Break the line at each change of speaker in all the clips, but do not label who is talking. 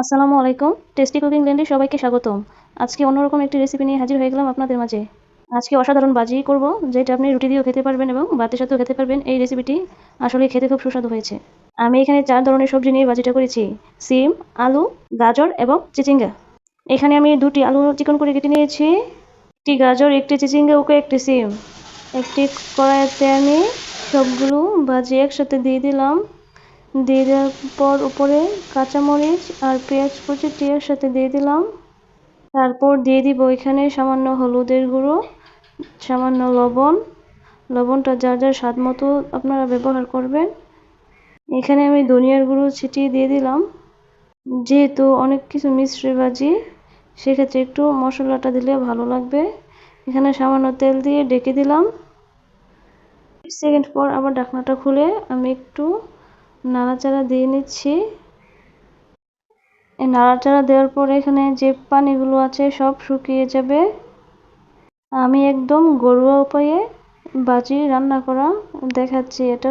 আসসালামু আলাইকুম। Tasty cooking ল্যান্ডে সবাইকে স্বাগতম। আজকে অন্যরকম একটি রেসিপি নিয়ে হাজির হয়ে গেলাম আপনাদের মাঝে। আজকে অসাধারণ বাজি করব, যেটা আপনি রুটি দিয়েও খেতে পারবেন এবং ভাতের সাথেও খেতে পারবেন। এই রেসিপিটি আসলে খেতে খুব সুস্বাদু হয়েছে। আমি এখানে চার ধরনের সবজি নিয়ে বাজিটা করেছি। সিম, আলু, গাজর এবং চিচিঙ্গা। এখানে আমি দুটি আলু চিকন করে কেটে নিয়েছি। একটি গাজর, একটি চিচিঙ্গা, ওকে একটি সিম। একটি কড়াইতে আমি সবগুলো ভাজি একসাথে দিয়ে দিলাম। দিয়ে দেওয়ার পর উপরে কাঁচামরিচ আর পেঁয়াজ কুচিটি এর সাথে দিয়ে দিলাম। তারপর দিয়ে দিব এখানে সামান্য হলুদের গুঁড়ো, সামান্য লবণ। লবণটা যার যার স্বাদ মতো আপনারা ব্যবহার করবেন। এখানে আমি ধনিয়ার গুঁড়ো ছিটিয়ে দিয়ে দিলাম। যেহেতু অনেক কিছু মিশ্রি ভাজি, সেক্ষেত্রে একটু মশলাটা দিলে ভালো লাগবে। এখানে সামান্য তেল দিয়ে ডেকে দিলাম। সেকেন্ড পর আবার ঢাকনাটা খুলে আমি একটু নাড়াচাড়া দিয়ে নিচ্ছি। এই নাড়াচাড়া দেওয়ার পর এখানে যে পানিগুলো আছে সব শুকিয়ে যাবে। আমি একদম গরুয়া উপায়ে বাজি রান্না করা দেখাচ্ছি। এটা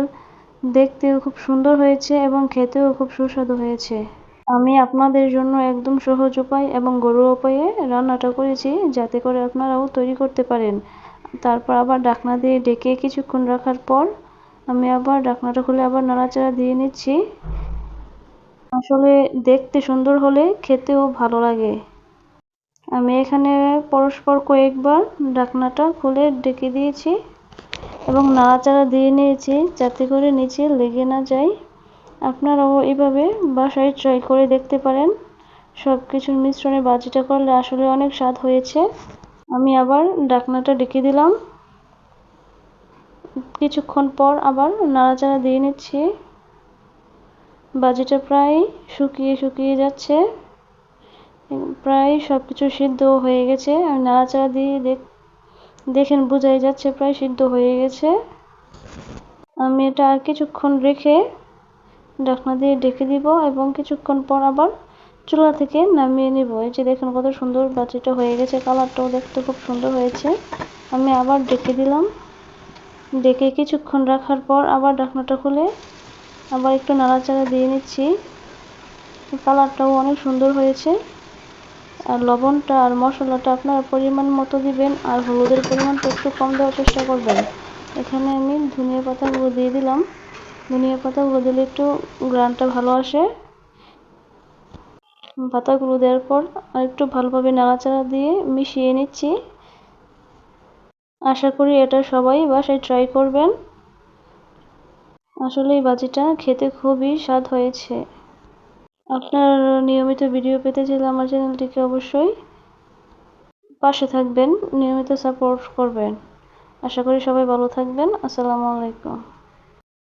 দেখতেও খুব সুন্দর হয়েছে এবং খেতেও খুব সুস্বাদু হয়েছে। আমি আপনাদের জন্য একদম সহজ উপায় এবং ঘরোয়া উপায়ে রান্নাটা করেছি যাতে করে আপনারাও তৈরি করতে পারেন। তারপর আবার ঢাকনা দিয়ে ডেকে কিছুক্ষণ রাখার পর আমি আবার ঢাকনাটা খুলে আবার নাড়াচাড়া দিয়ে নিচ্ছি। আসলে দেখতে সুন্দর হলে খেতেও ভালো লাগে। আমি এখানে পরস্পর কয়েকবার ঢাকনাটা খুলে ডেকে দিয়েছি এবং নাড়াচাড়া দিয়ে নিয়েছি যাতে করে নিচে লেগে না যায়। আপনারাও এভাবে বাসায় ট্রাই করে দেখতে পারেন। সব কিছুর মিশ্রণে বাজিটা করলে আসলে অনেক স্বাদ হয়েছে। আমি আবার ঢাকনাটা ডেকে দিলাম। কিছুক্ষণ পর আবার নাড়াচাড়া দিয়ে নিচ্ছি। বাজিটা প্রায় শুকিয়ে শুকিয়ে যাচ্ছে। প্রায় সব কিছু সিদ্ধ হয়ে গেছে। আমি নাড়াচাড়া দিয়ে দেখেন বোঝাই যাচ্ছে প্রায় সিদ্ধ হয়ে গেছে। আমি এটা আর কিছুক্ষণ রেখে ঢাকনা দিয়ে ডেকে দিব এবং কিছুক্ষণ পর আবার চুলা থেকে নামিয়ে নিব। এই যে দেখুন কত সুন্দর বাজিটা হয়ে গেছে, কালারটাও দেখতে খুব সুন্দর হয়েছে। আমি আবার ডেকে দিলাম। ডেকে কিছুক্ষণ রাখার পর আবার ঢাকনাটা খুলে আবার একটু নাড়াচাড়া দিয়ে নিচ্ছি। কালারটাও অনেক সুন্দর হয়েছে। আর লবণটা আর মশলাটা আপনার পরিমাণ মতো দিবেন আর হলুদের পরিমাণটা একটু কম দেওয়ার চেষ্টা করবেন। এখানে আমি ধনিয়া পাতাগুলো দিয়ে দিলাম। ধনিয়া পাতাগুলো দিলে একটু গ্রানটা ভালো আসে। পাতাগুলো দেওয়ার পর আর একটু ভালোভাবে নাড়াচাড়া দিয়ে মিশিয়ে নিচ্ছি। আশা করি এটা সবাই বাসায় ট্রাই করবেন। আসলে এই বাজিটা খেতে খুবই স্বাদ হয়েছে। আপনার নিয়মিত ভিডিও পেতে চাইলে আমার চ্যানেলটিকে অবশ্যই পাশে থাকবেন, নিয়মিত সাপোর্ট করবেন। আশা করি সবাই ভালো থাকবেন। আসসালামু আলাইকুম।